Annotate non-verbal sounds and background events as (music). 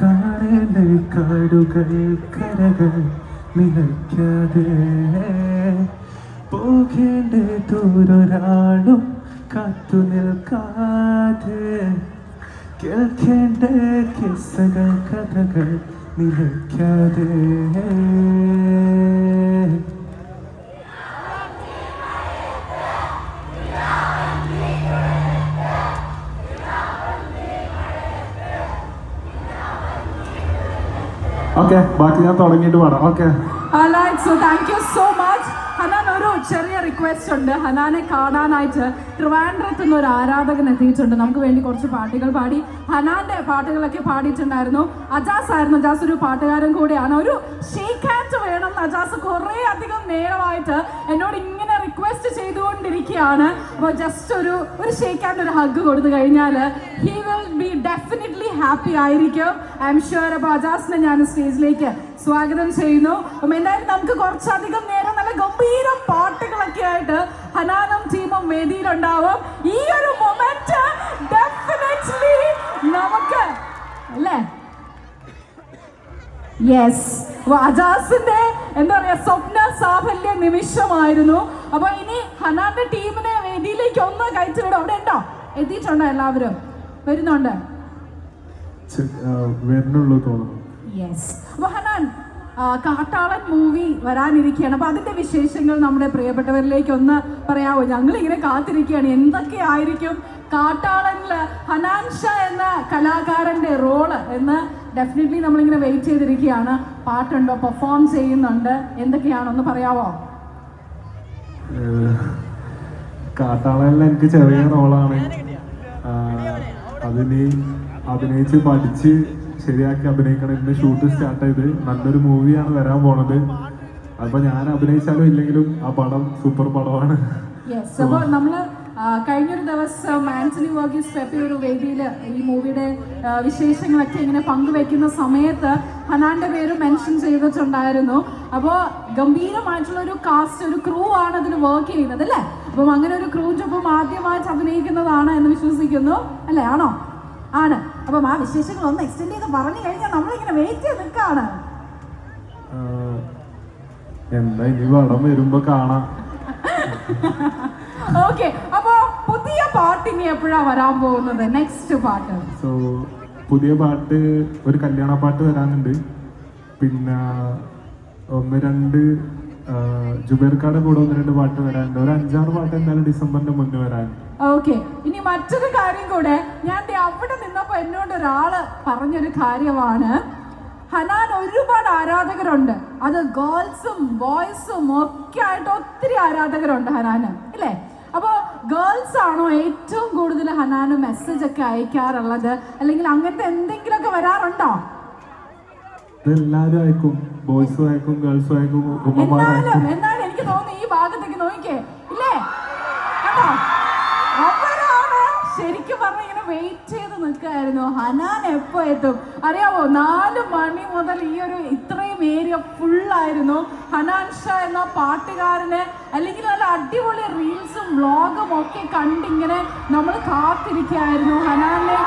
കാണേണ്ട കാടുകൾ കരകൾ നിലയ്ക്കാതെ. പോകേണ്ട ദൂരൊരാളും കാത്തു നിൽക്കാതെ. കേൾക്കേണ്ട കിസ്സകൾ കഥകൾ നിലയ്ക്കാതെ. ഓക്കെ ബാക്കി ഞാൻ തുടങ്ങിയിട്ട് പാടാം. ഓക്കെ. Thank സോ മച്ച് ഒരു ചെറിയ റിക്വസ്റ്റ് ഉണ്ട്. ഹനാനെ കാണാനായിട്ട് ട്രിവാൻഡ്രത്ത് നിന്ന് ഒരു ആരാധകൻ എത്തിയിട്ടുണ്ട്. നമുക്ക് വേണ്ടി കുറച്ച് പാട്ടുകൾ പാടി. ഹനാന്റെ പാട്ടുകളൊക്കെ പാടിയിട്ടുണ്ടായിരുന്നു. അജാസ് ആയിരുന്നു. അജാസ് ഒരു പാട്ടുകാരൻ കൂടിയാണ്. ഒരു ഷേക്ക് ഹാൻഡ് വേണം അജാസ് കുറേ അധികം നേരമായിട്ട് എന്നോട് ഇങ്ങനെ റിക്വസ്റ്റ് ചെയ്തുകൊണ്ടിരിക്കുകയാണ്. അപ്പോൾ ജസ്റ്റ് ഒരു ഒരു ഷേക്ക് ഒരു ഹഗ് കൊടുത്തു കഴിഞ്ഞാൽ he will be definitely happy ആയിരിക്കും. ഐ എം ഷുവർ അപ്പോൾ അജാസിനെ ഞാൻ സ്റ്റേജിലേക്ക് സ്വാഗതം ചെയ്യുന്നു. അപ്പം എന്തായാലും നമുക്ക് കുറച്ചധികം നേരം നല്ല ഗംഭീര പാട്ടുകളൊക്കെ ആയിട്ട് ഹനാനം ടീമും വേദിയിലുണ്ടാവും. ഈ ഒരു മൊമെന്റ് ഡെഫിനറ്റ്ലി നമുക്ക് അല്ലേ? യെസ് അജാസിന്റെ എന്താ പറയാ സ്വപ്ന സാഫല്യ നിമിഷമായിരുന്നു. അപ്പൊ ഇനി ഹനാന്റെ ടീമിനെ വേദിയിലേക്ക് ഒന്ന് കഴിച്ചു വിടും അവിടെ ഉണ്ടോ? എത്തിയിട്ടുണ്ടോ എല്ലാവരും? വരുന്നുണ്ട്. വരുന്നുള്ളൂ തോന്നുന്നു. യെസ് അപ്പൊ ഹനാൻ കാട്ടാളൻ മൂവി വരാനിരിക്കുകയാണ്. അപ്പൊ അതിന്റെ വിശേഷങ്ങൾ നമ്മുടെ പ്രിയപ്പെട്ടവരിലേക്ക് ഒന്ന് പറയാവോ? ഞങ്ങൾ ഇങ്ങനെ കാത്തിരിക്കുകയാണ്. എന്തൊക്കെ ആയിരിക്കും കാട്ടാളനിൽ ഹനാൻഷ എന്ന കലാകാരന്റെ റോൾ എന്ന് ഡെഫിനറ്റ്ലി നമ്മളിങ്ങനെ വെയിറ്റ് ചെയ്തിരിക്കുകയാണ്. പാട്ടുണ്ടോ പെർഫോം ചെയ്യുന്നുണ്ട്. എന്തൊക്കെയാണെന്ന് പറയാവോ? കാട്ടാളനിൽ എനിക്ക് ചെറിയ റോളാണ് അതിന് അഭിനയിച്ച് പഠിച്ച് ശരിയാക്കി അഭിനയിക്കണം. ഇന്ന് ഷൂട്ട് സ്റ്റാർട്ട് ചെയ്ത് നല്ലൊരു മൂവിയാണ് വരാൻ പോണത്. അപ്പൊ ഞാൻ അഭിനയിച്ചാലും ഇല്ലെങ്കിലും ആ പടം സൂപ്പർ പടമാണ്. അപ്പോൾ കഴിഞ്ഞൊരു ദിവസം ആന്റണി വർഗീസ് പെപ്പി ഒരു വേദിയിൽ ഈ മൂവിയുടെ വിശേഷങ്ങളൊക്കെ ഇങ്ങനെ പങ്കുവെക്കുന്ന സമയത്ത് ഹനാന്റെ പേര് മെൻഷൻ ചെയ്തിട്ടുണ്ടായിരുന്നു. അപ്പോൾ ഗംഭീരമായിട്ടുള്ള ഒരു കാസ്റ്റ് ഒരു ക്രൂ ആണ് അതിൽ വർക്ക് ചെയ്യുന്നത് അല്ലേ? അപ്പം അങ്ങനെ ഒരു ക്രൂന്റെ ഒപ്പം ആദ്യമായിട്ട് അഭിനയിക്കുന്നതാണ് എന്ന് വിശ്വസിക്കുന്നു. അല്ലേ? ആണോ? ആണ്. അപ്പം ആ വിശേഷങ്ങൾ ഒന്ന് എക്സ്റ്റെൻഡ് ചെയ്ത് പറഞ്ഞു കഴിഞ്ഞാൽ നമ്മളിങ്ങനെ വെയിറ്റ് ചെയ്ത് നിൽക്കുകയാണ് ആ, എന്താ ഇനി പടം വരുമ്പോ കാണാം. (laughs) ഓക്കെ പുതിയ പാട്ട് ഇനി എപ്പോഴാ വരാൻ പോകുന്നത്? നെക്സ്റ്റ് പാട്ട്. സോ പുതിയ പാട്ട് ഒരു കല്യാണ പാട്ട് വരാനുണ്ട്. പിന്നെ ഒന്ന് രണ്ട് ജുബേർക്കാടെ കൂടെ ഒന്ന് രണ്ട് പാട്ട് വരാനുണ്ട്. ഒരു അഞ്ചാറ് പാട്ട് എന്തായാലും ഡിസംബറിന്റെ മുന്നേ വരാൻ. ഓക്കെ ഇനി മറ്റൊരു കാര്യം കൂടെ. ഞാൻ അവിടെ നിന്നപ്പോ എന്നോട് ഒരാൾ പറഞ്ഞൊരു കാര്യമാണ്. ഹനാൻ ഒരുപാട് ആരാധകരുണ്ട്. അത് ഗേൾസും ബോയ്സും ഒക്കെ ആയിട്ട് ഒത്തിരി ആരാധകരുണ്ട് ഹനാന് ഇല്ലേ? അപ്പോൾ ഗേൾസ് ആണോ ഏറ്റവും കൂടുതൽ ഹനാന് മെസ്സേജ് ഒക്കെ അയക്കാറുള്ളത്? അല്ലെങ്കിൽ അങ്ങനത്തെ എന്തെങ്കിലുമൊക്കെ വരാറുണ്ടോ? അയക്കും ബോയ്സും അയക്കും ഗേൾസും അയക്കും ഉമ്മമാരയക്കും എന്നാലും എനിക്ക് തോന്നുന്നു ഈ ഭാഗത്തേക്ക് നോക്കിക്കേ. ഇല്ലേ? ശരിക്കും പറഞ്ഞ ഇങ്ങനെ വെയിറ്റ് ചെയ്ത് നിൽക്കായിരുന്നു ഹനാൻ എപ്പോ എത്തും? അറിയാമോ നാല് മണി മുതൽ ഈ ഒരു ഇത്രയും ഏരിയ ഫുള്ളായിരുന്നു ഹനാൻ ഷാ എന്ന പാട്ടുകാരന് അല്ലെങ്കിൽ നല്ല അടിപൊളി റീൽസും വ്ളോഗും ഒക്കെ കണ്ടിങ്ങനെ നമ്മൾ കാത്തിരിക്കായിരുന്നു ഹനാനെ